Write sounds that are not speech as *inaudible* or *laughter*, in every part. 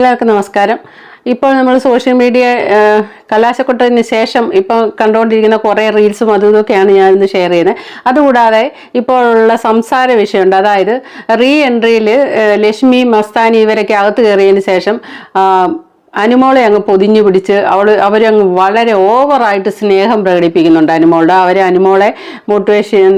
എല്ലാവർക്കും നമസ്കാരം. ഇപ്പോൾ നമ്മൾ സോഷ്യൽ മീഡിയ കലാശക്കൊട്ടതിന് ശേഷം ഇപ്പോൾ കണ്ടുകൊണ്ടിരിക്കുന്ന കുറേ റീൽസും അതും ഇതൊക്കെയാണ് ഞാൻ ഇന്ന് ഷെയർ ചെയ്യുന്നത്. അതുകൂടാതെ ഇപ്പോഴുള്ള സംസാര വിഷയമുണ്ട്. അതായത് റീ എൻട്രിയിൽ ലക്ഷ്മി മസ്താനി ഇവരൊക്കെ അകത്ത് കയറിയതിന് ശേഷം അനുമോളെ അങ്ങ് പൊതിഞ്ഞു പിടിച്ച് അവൾ അവരങ്ങ് വളരെ ഓവറായിട്ട് സ്നേഹം പ്രകടിപ്പിക്കുന്നുണ്ട് അനുമോളുടെ. അവരെ അനുമോളെ മോട്ടിവേഷൻ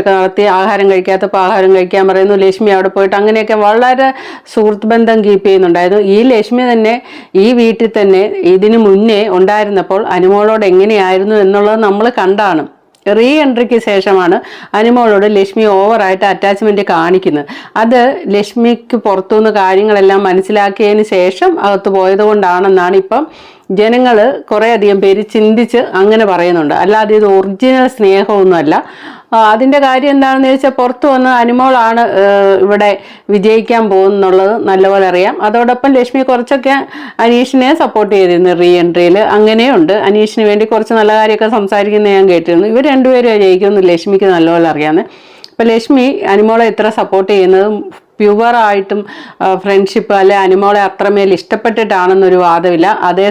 ഒക്കെ നടത്തി ആഹാരം കഴിക്കാത്തപ്പോൾ ആഹാരം കഴിക്കാൻ പറയുന്നു. ലക്ഷ്മി അവിടെ പോയിട്ട് അങ്ങനെയൊക്കെ വളരെ സുഹൃത്ത് ബന്ധം കീപ്പ് ചെയ്യുന്നുണ്ടായിരുന്നു ഈ ലക്ഷ്മി തന്നെ ഈ വീട്ടിൽ തന്നെ ഇതിനു മുന്നേ ഉണ്ടായിരുന്നപ്പോൾ അനുമോളോട് എങ്ങനെയായിരുന്നു എന്നുള്ളത് നമ്മൾ കണ്ടാണ്. റീ എൻട്രിക്ക് ശേഷമാണ് അനുമോളോട് ലക്ഷ്മി ഓവറായിട്ട് അറ്റാച്ച്മെന്റ് കാണിക്കുന്നത്. അത് ലക്ഷ്മിക്ക് പുറത്തുനിന്ന് കാര്യങ്ങളെല്ലാം മനസ്സിലാക്കിയതിന് ശേഷം അകത്ത് പോയത് കൊണ്ടാണെന്നാണ് ഇപ്പം ജനങ്ങൾ കുറേയധികം പേര് ചിന്തിച്ച് അങ്ങനെ പറയുന്നുണ്ട്. അല്ലാതെ ഇത് ഒറിജിനൽ സ്നേഹമൊന്നുമല്ല. അതിന്റെ കാര്യം എന്താണെന്ന് ചോദിച്ചാൽ പുറത്തു വന്ന അനുമോളാണ് ഇവിടെ വിജയിക്കാൻ പോകുന്നുള്ളത് നല്ലപോലെ അറിയാം. അതോടൊപ്പം ലക്ഷ്മി കുറച്ചൊക്കെ അനീഷിനെ സപ്പോർട്ട് ചെയ്തിരുന്നു റീ എൻട്രിയിൽ അങ്ങനെയുണ്ട് അനീഷിന് വേണ്ടി കുറച്ച് നല്ല കാര്യമൊക്കെ സംസാരിക്കുന്ന ഞാൻ കേട്ടിരുന്നു. ഇവർ രണ്ടുപേരും ജയിക്കുമെന്ന് ലക്ഷ്മിക്ക് നല്ലപോലെ അറിയാമെന്ന് ഇപ്പം ലക്ഷ്മി അനുമോളെ ഇത്ര സപ്പോർട്ട് ചെയ്യുന്നതും പ്യുവറായിട്ടും ഫ്രണ്ട്ഷിപ്പ് അല്ലെ അനുമോളെ അത്രമേൽ ഇഷ്ടപ്പെട്ടിട്ടാണെന്നൊരു വാദമില്ല. അതേ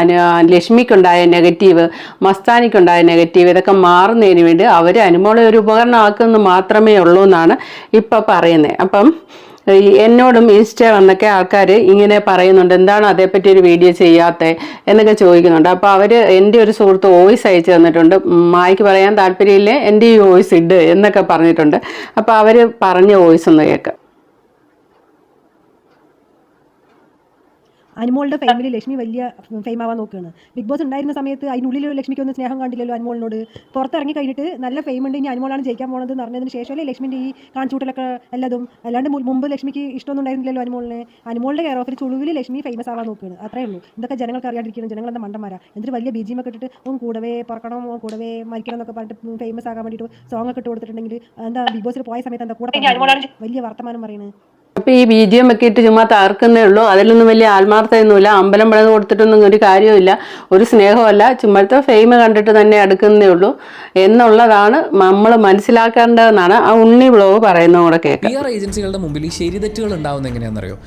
അനു ലക്ഷ്മിക്കുണ്ടായ നെഗറ്റീവ് മസ്താനിക്കുണ്ടായ നെഗറ്റീവ് ഇതൊക്കെ മാറുന്നതിന് വേണ്ടി അവർ അനുമോളെ ഒരു ഉപകരണമാക്കുന്നത് മാത്രമേ ഉള്ളൂ എന്നാണ് ഇപ്പം പറയുന്നത് അപ്പം എന്നോടും ഇൻസ്റ്റ വന്നൊക്കെ ആൾക്കാർ ഇങ്ങനെ പറയുന്നുണ്ട് എന്താണ് അതേപ്പറ്റി ഒരു വീഡിയോ ചെയ്യാത്തത് എന്നൊക്കെ ചോദിക്കുന്നുണ്ട്. അപ്പോൾ അവർ എന്റെ ഒരു സുഹൃത്ത് വോയിസ് അയച്ചു തന്നിട്ടുണ്ട്. മായ്ക്ക് പറയാൻ താല്പര്യമില്ലേ? എന്റെ ഈ വോയിസ് ഇട് എന്നൊക്കെ പറഞ്ഞിട്ടുണ്ട്. അപ്പോൾ അവർ പറഞ്ഞ വോയിസ് ഒന്ന് കേൾക്കാം അനുമോളുടെ ഫെയിമിൽ ലക്ഷ്മി വലിയ ഫെയിം ആവാൻ നോക്കുകയാണ് ബിഗ് ബോസ് ഉണ്ടായിരുന്ന സമയത്ത് അതിനുള്ളിൽ ലക്ഷ്മിക്ക് ഒന്നും സ്നേഹം കണ്ടില്ലല്ലോ അനുമോളിനോട്. പുറത്തിറങ്ങി കഴിഞ്ഞിട്ട് നല്ല ഫെയിം ഉണ്ട് ഇനി അനുമോളാണ് ജയിക്കാൻ പോകുന്നത് എന്ന് അറിഞ്ഞതിന് ശേഷമല്ലേ ലക്ഷ്മിന്റെ ഈ കാണിച്ചൂട്ടലൊക്കെ എല്ലാതും. അല്ലാണ്ട് മുമ്പ് ലക്ഷ്മിക്ക് ഇഷ്ടമൊന്നും ഉണ്ടായിരുന്നില്ലല്ലോ അനുമോളിനെ. അനുമോളുടെ കെയർ ഓഫിൽ ചുളുവിൽ ലക്ഷ്മി ഫേമസ് ആവാൻ നോക്കുകയാണ് അത്രേ ഉള്ളൂ. ഇതൊക്കെ ജനങ്ങൾക്ക് അറിയാണ്ടിരിക്കുന്നത് ജനങ്ങൾ എന്താ മണ്ടന്മാരാ? എന്നിട്ട് വലിയ ബി ജിമൊക്കെ ഇട്ടിട്ട് ഓൻ കൂടവേ പറക്കണം ഓൻ കൂടവേ മരിക്കണം എന്നൊക്കെ പറഞ്ഞിട്ട് ഫേമസ് ആകാൻ വേണ്ടിയിട്ട് സോങ് ഒക്കെ ഇട്ട് കൊടുത്തിട്ടുണ്ടെങ്കിൽ എന്താ ബിഗ് ബോസിൽ പോയ സമയത്ത് എന്താ കൂടെ വലിയ വർത്തമാനം പറയുന്നത് അപ്പോൾ ഈ ബി ജി എം ഒക്കെ ഇട്ട് ചുമ്മാ തകർക്കുന്നേ ഉള്ളൂ. അതിലൊന്നും വലിയ ആത്മാർത്ഥമൊന്നുമില്ല അമ്പലം പണിത് കൊടുത്തിട്ടൊന്നും ഒരു കാര്യമില്ല ഒരു സ്നേഹമല്ല ചുമ്മാത്തെ ഫെയിം കണ്ടിട്ട് തന്നെ അടുക്കുന്നേ ഉള്ളൂ. എന്നുള്ളതാണ് നമ്മൾ മനസ്സിലാക്കേണ്ടതെന്നാണ് ആ ഉണ്ണി ബ്ലോഗ് പറയുന്നത് കൂടെ കേൾക്കാം. ഏജൻസികളുടെ മുമ്പിൽ ഈ ശരി തെറ്റുകൾ ഉണ്ടാവുന്ന എങ്ങനെയാണെന്നറിയോ?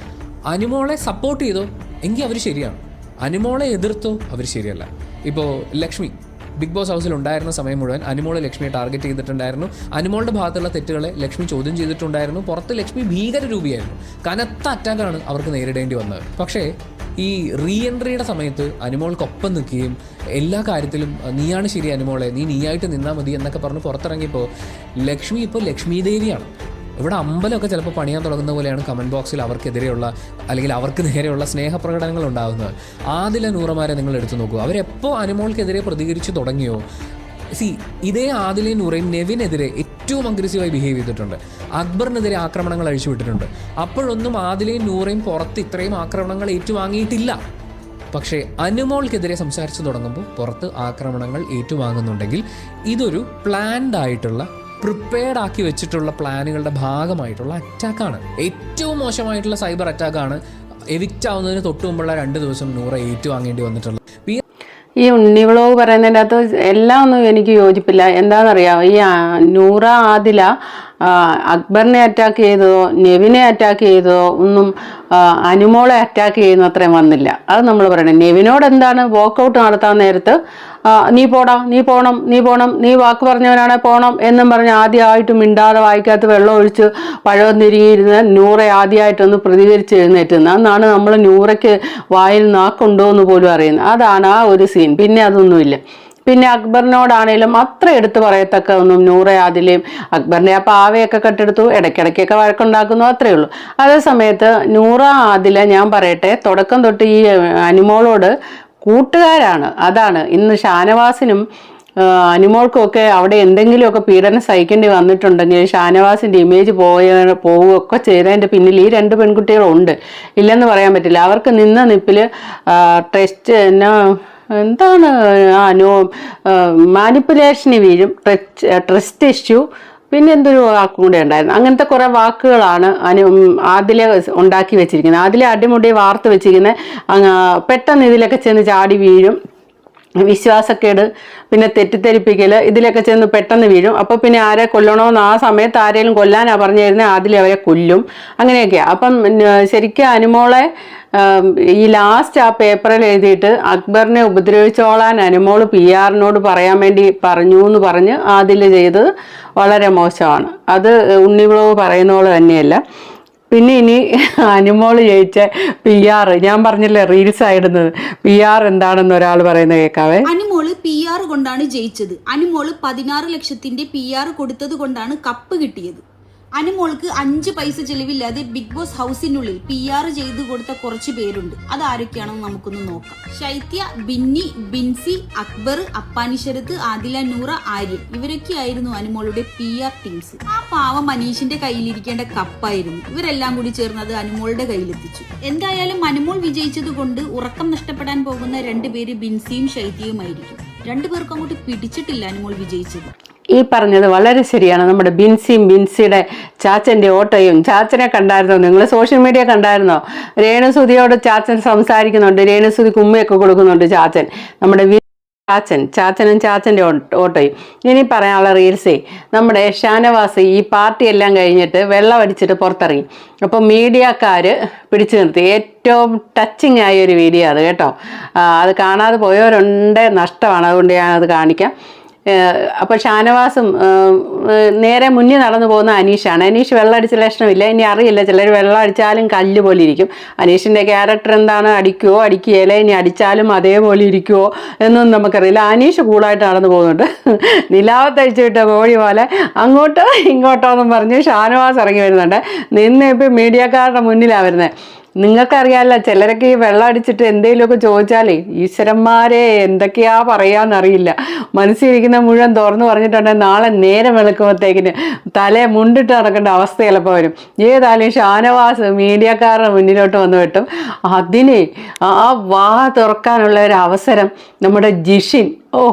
അനുമോളെ സപ്പോർട്ട് ചെയ്തോ? എങ്കിൽ അവർ ശരിയാണ്. അനുമോളെ എതിർത്തോ? അവർ ശരിയല്ല. ഇപ്പോൾ ലക്ഷ്മി ബിഗ് ബോസ് ഹൗസിൽ ഉണ്ടായിരുന്ന സമയം മുഴുവൻ അനുമോളെ ലക്ഷ്മിയെ ടാർഗറ്റ് ചെയ്തിട്ടുണ്ടായിരുന്നു. അനുമോളുടെ ഭാഗത്തുള്ള തെറ്റുകളെ ലക്ഷ്മി ചോദ്യം ചെയ്തിട്ടുണ്ടായിരുന്നു. പുറത്ത് ലക്ഷ്മി ഭീകര രൂപിയായിരുന്നു കനത്ത അറ്റാക്കാണ് അവർക്ക് നേരിടേണ്ടി വന്നത്. പക്ഷേ ഈ റീ എൻട്രിയുടെ സമയത്ത് അനുമോൾക്കൊപ്പം നിൽക്കുകയും എല്ലാ കാര്യത്തിലും നീയാണ് ശരി അനുമോളെ നീ നീയായിട്ട് നിന്നാൽ മതി എന്നൊക്കെ പറഞ്ഞ് പുറത്തിറങ്ങിയപ്പോൾ ലക്ഷ്മി ഇപ്പോൾ ലക്ഷ്മി ദേവിയാണ് ഇവിടെ അമ്പലമൊക്കെ ചിലപ്പോൾ പണിയാൻ തുടങ്ങുന്ന പോലെയാണ് കമന്റ് ബോക്സിൽ അവർക്കെതിരെയുള്ള അല്ലെങ്കിൽ അവർക്ക് നേരെയുള്ള സ്നേഹപ്രകടനങ്ങൾ ഉണ്ടാകുന്നത് ആദില നൂറമാരെ നിങ്ങൾ എടുത്തു നോക്കൂ. അവരെപ്പോൾ അനുമോൾക്കെതിരെ പ്രതികരിച്ചു തുടങ്ങിയോ? സി ഇതേ ആദിലെ നൂറയും നെവിനെതിരെ ഏറ്റവും അഗ്രസീവായി ബിഹേവ് ചെയ്തിട്ടുണ്ട്. അക്ബറിനെതിരെ ആക്രമണങ്ങൾ അഴിച്ചുവിട്ടിട്ടുണ്ട്. അപ്പോഴൊന്നും ആദിലെയും നൂറയും പുറത്ത് ഇത്രയും ആക്രമണങ്ങൾ ഏറ്റുവാങ്ങിയിട്ടില്ല. പക്ഷേ അനുമോൾക്കെതിരെ സംസാരിച്ചു തുടങ്ങുമ്പോൾ പുറത്ത് ആക്രമണങ്ങൾ ഏറ്റുവാങ്ങുന്നുണ്ടെങ്കിൽ ഇതൊരു പ്ലാൻഡ് ആയിട്ടുള്ള പ്രിപ്പയർഡ് ആക്കി വെച്ചിട്ടുള്ള പ്ലാനുകളുടെ ഭാഗമായിട്ടുള്ള അറ്റാക്കാണ് ഏറ്റവും മോശമായിട്ടുള്ള സൈബർ അറ്റാക്കാണ് എവിക്റ്റ് ആവുന്നതിന് തൊട്ട് മുമ്പുള്ള രണ്ട് ദിവസം നൂറ ഏറ്റുവാങ്ങേണ്ടി വന്നിട്ടുള്ളത്. ഈ ഉണ്ണി വ്ളോഗ് പറയുന്നതിന്റെ അകത്ത് എല്ലാം ഒന്നും എനിക്ക് യോജിപ്പില്ല. എന്താണെന്നറിയാമോ ഈ നൂറ ആദില അക്ബറിനെ അറ്റാക്ക് ചെയ്തതോ നെവിനെ അറ്റാക്ക് ചെയ്തതോ ഒന്നും അനുമോളെ അറ്റാക്ക് ചെയ്യുന്ന അത്രയും വന്നില്ല. അത് നമ്മൾ പറയണം. നെവിനോട് എന്താണ് വോക്കൗട്ട് നടത്താൻ നേരത്ത് നീ പോടാ നീ പോണം നീ പോണം നീ വാക്ക് പറഞ്ഞവനാണെ പോണം എന്നും പറഞ്ഞ് ആദ്യമായിട്ട് മിണ്ടാതെ വായിക്കാത്ത വെള്ളം ഒഴിച്ച് പഴം തിരികിയിരുന്ന് നൂറെ ആദ്യമായിട്ടൊന്ന് പ്രതികരിച്ച് എഴുന്നേറ്റുന്നത്. അന്നാണ് നമ്മൾ നൂറയ്ക്ക് വായിൽ നാക്കുണ്ടോ എന്ന് പോലും അറിയുന്നത്. അതാണ് ആ ഒരു സീൻ പിന്നെ അതൊന്നുമില്ല. പിന്നെ അക്ബറിനോടാണേലും അത്ര എടുത്ത് പറയത്തക്ക ഒന്നും നൂറെ ആദിലെയും അക്ബറിനെ ആ പാവയൊക്കെ കെട്ടെടുത്തു ഇടയ്ക്കിടയ്ക്കൊക്കെ വഴക്കുണ്ടാക്കുന്നു അത്രേ ഉള്ളൂ. അതേ സമയത്ത് നൂറ ആദില ഞാൻ പറയട്ടെ തുടക്കം തൊട്ട് ഈ അനുമോളോട് കൂട്ടുകാരാണ്. അതാണ്. ഇന്ന് ഷാനവാസിനും അനുമോൾക്കുമൊക്കെ അവിടെ എന്തെങ്കിലുമൊക്കെ പീഡനം സഹിക്കേണ്ടി വന്നിട്ടുണ്ടെങ്കിൽ ഷാനവാസിന്റെ ഇമേജ് പോയ പോവുകയൊക്കെ ചെയ്തതിന്റെ പിന്നിൽ ഈ രണ്ട് പെൺകുട്ടികളുണ്ട് ഇല്ലെന്ന് പറയാൻ പറ്റില്ല. അവർക്ക് നിന്ന നിപ്പിൽ ടെസ്റ്റ് എന്നാ എന്താണ് ആ നോ മാനിപ്പുലേഷന് വീഴും ട്രസ്റ്റ് ഇഷ്യൂ പിന്നെ എന്തൊരു വാക്കും കൂടെ ഉണ്ടായിരുന്നു. അങ്ങനത്തെ കുറെ വാക്കുകളാണ് അനു അതിലെ ഉണ്ടാക്കി വെച്ചിരിക്കുന്നത്. ആദിലെ അടിമുടി വാർത്ത് വെച്ചിരിക്കുന്നത്. പെട്ടെന്ന് ഇതിലൊക്കെ ചെന്ന് ചാടി വീഴും. വിശ്വാസക്കേട് പിന്നെ തെറ്റിദ്ധരിപ്പിക്കൽ ഇതിലൊക്കെ ചെന്ന് പെട്ടെന്ന് വീഴും. അപ്പോൾ പിന്നെ ആരെ കൊല്ലണമെന്ന് ആ സമയത്ത് ആരെങ്കിലും കൊല്ലാനാ പറഞ്ഞു തരുന്നത് ആദ്യം അവരെ കൊല്ലും. അങ്ങനെയൊക്കെയാ. അപ്പം ശരിക്കും അനുമോളെ ഈ ലാസ്റ്റ് ആ പേപ്പറിൽ എഴുതിയിട്ട് അക്ബറിനെ ഉപദ്രവിച്ചോളാൻ അനുമോൾ പി ആറിനോട് പറയാൻ വേണ്ടി പറഞ്ഞു എന്ന് പറഞ്ഞ് അതിൽ ചെയ്തത് വളരെ മോശമാണ്. അത് ഉണ്ണിവിളവ് പറയുന്ന തന്നെയല്ല. പിന്നെ ഇനി അനുമോൾ ജയിച്ച പി ആർ ഞാൻ പറഞ്ഞില്ലേ റീൽസ് ആയിടുന്നത്. പി ആർ എന്താണെന്ന് ഒരാൾ പറയുന്നത് കേൾക്കാവേ അനുമോൾ പി ആർ കൊണ്ടാണ് ജയിച്ചത്. അനുമോൾ പതിനാറ് ലക്ഷത്തിന്റെ പി ആർ കൊടുത്തത് കൊണ്ടാണ് കപ്പ് കിട്ടിയത്. അനുമോൾക്ക് അഞ്ച് പൈസ ചെലവില്ലാതെ ബിഗ് ബോസ് ഹൗസിനുള്ളിൽ പി ആർ ചെയ്ത് കൊടുത്ത കുറച്ച് പേരുണ്ട്. അത് ആരൊക്കെയാണെന്ന് നമുക്കൊന്ന് നോക്കാം. ശൈത്യ ബിന്നി ബിൻസി അക്ബർ അപ്പാനിശരത്ത് ആദില നൂറ ആര്യൻ. ഇവരൊക്കെയായിരുന്നു അനുമോളുടെ പി ആർ ടീംസ് ആ പാവം മനീഷിന്റെ കയ്യിലിരിക്കേണ്ട കപ്പായിരുന്നു. ഇവരെല്ലാം കൂടി ചേർന്നത് അനുമോളുടെ കയ്യിലെത്തിച്ചു. എന്തായാലും അനുമോൾ വിജയിച്ചത് കൊണ്ട് ഉറക്കം നഷ്ടപ്പെടാൻ പോകുന്ന രണ്ടുപേര് ബിൻസിയും ശൈത്യയുമായിരിക്കും. രണ്ടുപേർക്കും അങ്ങോട്ട് പിടിച്ചിട്ടില്ല അനുമോൾ വിജയിച്ചത്. ഈ പറഞ്ഞത് വളരെ ശരിയാണ്. നമ്മുടെ ബിൻസിയും ബിൻസിയുടെ ചാച്ചന്റെ ഓട്ടോയും ചാച്ചനെ കണ്ടായിരുന്നോ? നിങ്ങൾ സോഷ്യൽ മീഡിയ കണ്ടായിരുന്നോ? രേണുസുതിയോട് ചാച്ചൻ സംസാരിക്കുന്നുണ്ട്. രേണുസുതിക്ക് ഉമ്മയൊക്കെ കൊടുക്കുന്നുണ്ട് ചാച്ചൻ. നമ്മുടെ ചാച്ചൻ ചാച്ചനും ചാച്ചന്റെ ഓട്ടോയും. ഇനി പറയാനുള്ള റീൽസേ നമ്മുടെ ഷാനവാസ് ഈ പാർട്ടി എല്ലാം കഴിഞ്ഞിട്ട് വെള്ളം അടിച്ചിട്ട് പുറത്തിറങ്ങി. അപ്പോൾ മീഡിയക്കാർ പിടിച്ചു നിർത്തി. ഏറ്റവും ടച്ചിങ് ആയ ഒരു വീഡിയോ അത് കേട്ടോ. അത് കാണാതെ പോയവരുണ്ട്. നഷ്ടമാണ്. അതുകൊണ്ട് ഞാനത് കാണിക്കാം. അപ്പോൾ ഷാനവാസും നേരെ മുന്നിൽ നടന്നു പോകുന്ന അനീഷാണ്. അനീഷ് വെള്ളം അടിച്ച ലക്ഷണമില്ല. ഇനി അറിയില്ല. ചിലർ വെള്ളം അടിച്ചാലും കല്ല് പോലെ ഇരിക്കും. അനീഷിന്റെ ക്യാരക്ടർ എന്താണ്? അടിക്കുവോ? അടിക്കുകയില്ല ഇനി അടിച്ചാലും അതേപോലെ ഇരിക്കുവോ? എന്നൊന്നും നമുക്കറിയില്ല. അനീഷ് കൂളായിട്ട് നടന്നു പോകുന്നുണ്ട്. *laughs* നിലാവത്തഴിച്ചു വിട്ട കോഴി പോലെ അങ്ങോട്ടോ ഇങ്ങോട്ടോ എന്നും പറഞ്ഞ് ഷാനവാസ് ഇറങ്ങി വരുന്നുണ്ട്. നിന്ന് ഇപ്പം മീഡിയക്കാരുടെ മുന്നിലാണ് വരുന്നത് നിങ്ങൾക്കറിയാമല്ലോ ചിലരൊക്കെ ഈ വെള്ളം അടിച്ചിട്ട് എന്തെങ്കിലുമൊക്കെ ചോദിച്ചാലേ ഈശ്വരന്മാരെ എന്തൊക്കെയാ പറയാന്നറിയില്ല. മനസ്സിരിക്കുന്ന മുഴുവൻ തുറന്നു പറഞ്ഞിട്ടുണ്ടെങ്കിൽ നാളെ നേരം വെളുക്കുമ്പോഴത്തേക്കിന് തലയെ മുണ്ടിട്ട് നടക്കേണ്ട അവസ്ഥ ചിലപ്പോൾ വരും. ഏതായാലും ഷാനവാസ് മീഡിയക്കാരുടെ മുന്നിലോട്ട് വന്നു വിട്ടും അതിന് ആ വാ തുറക്കാനുള്ള ഒരു അവസരം നമ്മുടെ ജിഷിൻ ഓ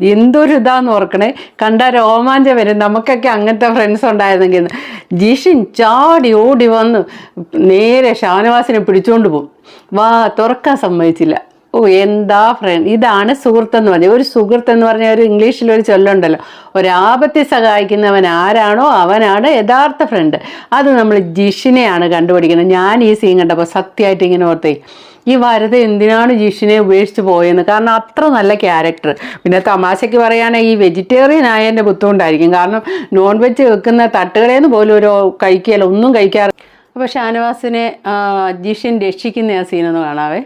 എന്തൊരു ഇതാന്ന് ഓർക്കണേ. കണ്ട രോമാഞ്ചം വരും. നമുക്കൊക്കെ അങ്ങനത്തെ ഫ്രണ്ട്സ് ഉണ്ടായിരുന്നെങ്കിൽ ജിഷിൻ ചാടി ഓടി വന്ന് നേരെ ഷാനവാസിനെ പിടിച്ചുകൊണ്ട് പോകും വാ തുറക്കാൻ സമ്മതിച്ചില്ല. ഓ എന്താ ഫ്രണ്ട് ഇതാണ് സുഹൃത്ത് എന്ന് പറഞ്ഞത് ഒരു സുഹൃത്ത് എന്ന് പറഞ്ഞ ഒരു ഇംഗ്ലീഷിൽ ഒരു ചൊല്ലുണ്ടല്ലോ ഒരാപത്തി സഹായിക്കുന്നവൻ ആരാണോ അവനാണ് യഥാർത്ഥ ഫ്രണ്ട് അത് നമ്മൾ ജിഷിനെയാണ് കണ്ടുപിടിക്കുന്നത്. ഞാൻ ഈ സീൻ കണ്ടപ്പോൾ സത്യമായിട്ട് ഇങ്ങനെ ഓർത്തേ. ഈ വരത എന്തിനാണ് ജിഷിനെ ഉപേക്ഷിച്ച് പോയെന്ന്? കാരണം അത്ര നല്ല ക്യാരക്ടർ പിന്നെ തമാശയ്ക്ക് പറയുകയാണെങ്കിൽ ഈ വെജിറ്റേറിയൻ ആയതിന്റെ ബുദ്ധിമുട്ടായിരിക്കും. കാരണം നോൺ വെജ് വെക്കുന്ന തട്ടുകളിൽ നിന്ന് പോലും ഒരു കഴിക്കുകയല്ല ഒന്നും കഴിക്കാറ്. അപ്പോൾ ഷാനവാസിനെ ജിഷിൻ രക്ഷിക്കുന്ന ആ സീനൊന്ന് കാണാവേ.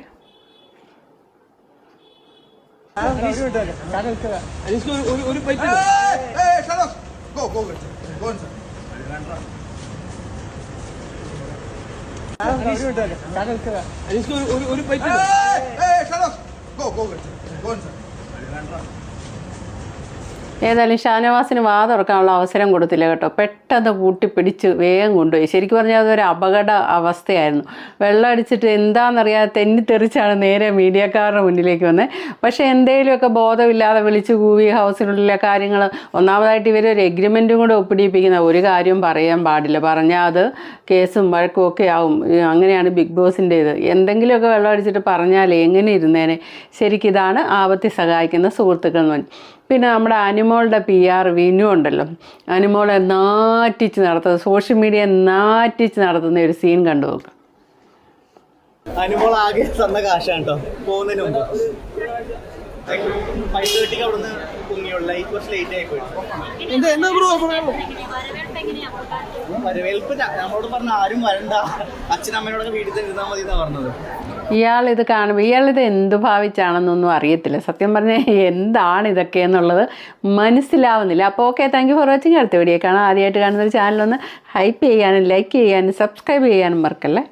Hey, shut up! Go, go, go, go ഏതായാലും ഷാനവാസിന് വാ തുറക്കാനുള്ള അവസരം കൊടുത്തില്ല കേട്ടോ. പെട്ടെന്ന് കൂട്ടിപ്പിടിച്ച് വേഗം കൊണ്ടുപോയി. ശരിക്കും പറഞ്ഞാൽ അതൊരു അപകട അവസ്ഥയായിരുന്നു. വെള്ളം അടിച്ചിട്ട് എന്താണെന്നറിയാതെ തെന്നിത്തെറിച്ചാണ് നേരെ മീഡിയക്കാരുടെ മുന്നിലേക്ക് വന്നത് പക്ഷേ എന്തെങ്കിലുമൊക്കെ ബോധമില്ലാതെ വിളിച്ചു കൂവി ഹൗസിനുള്ളിലെ കാര്യങ്ങൾ ഒന്നാമതായിട്ട് ഇവർ ഒരു എഗ്രിമെന്റും കൂടെ ഒപ്പിടിപ്പിക്കുന്ന ഒരു കാര്യവും പറയാൻ പാടില്ല. പറഞ്ഞാൽ അത് കേസും വഴക്കും ഒക്കെ ആവും. അങ്ങനെയാണ് ബിഗ് ബോസിന്റെ ഇത്. എന്തെങ്കിലുമൊക്കെ വെള്ളം അടിച്ചിട്ട് പറഞ്ഞാൽ എങ്ങനെ ഇരുന്നേനെ? ഇതാണ് ആപത്തി സഹായിക്കുന്ന സുഹൃത്തുക്കൾ എന്ന് പറഞ്ഞു പിന്നെ നമ്മുടെ അനിമോളുടെ പി ആർ വിനു ഉണ്ടല്ലോ. അനിമോളെ നാറ്റിച്ച് നടത്തുന്നത് സോഷ്യൽ മീഡിയ നാറ്റിച്ച് നടത്തുന്ന ഒരു സീൻ കണ്ടു നോക്കാം. അനുമോൾ ആകെ തന്ന കാശാണ് കേട്ടോ പോകുന്നതിന് മുമ്പ്. ഫൈവ് തേർട്ടിക്ക് അവിടുന്ന് ഈ കുറച്ച് ലേറ്റ് ആയി പോയി. വരവേൽപ്പ്. നമ്മളോട് പറഞ്ഞ ആരും വരണ്ട. അച്ഛനമ്മയോടൊക്കെ വീട്ടിൽ തന്നെ ഇരുന്നാൽ മതി എന്നാ പറഞ്ഞത്. ഇയാൾ ഇത് കാണുമ്പോൾ ഇത് എന്ത് ഭാവിച്ചാണെന്നൊന്നും അറിയത്തില്ല. സത്യം പറഞ്ഞാൽ എന്താണ് ഇതൊക്കെ എന്നുള്ളത് മനസ്സിലാവുന്നില്ല. അപ്പോൾ okay thank you for watching അടുത്ത വീഡിയോ കാണാം. ആദ്യമായിട്ട് കാണുന്ന ഒരു ചാനലൊന്ന് ഹൈപ്പ് ചെയ്യാനും ലൈക്ക് ചെയ്യാനും സബ്സ്ക്രൈബ് ചെയ്യാനും മറക്കല്ലേ?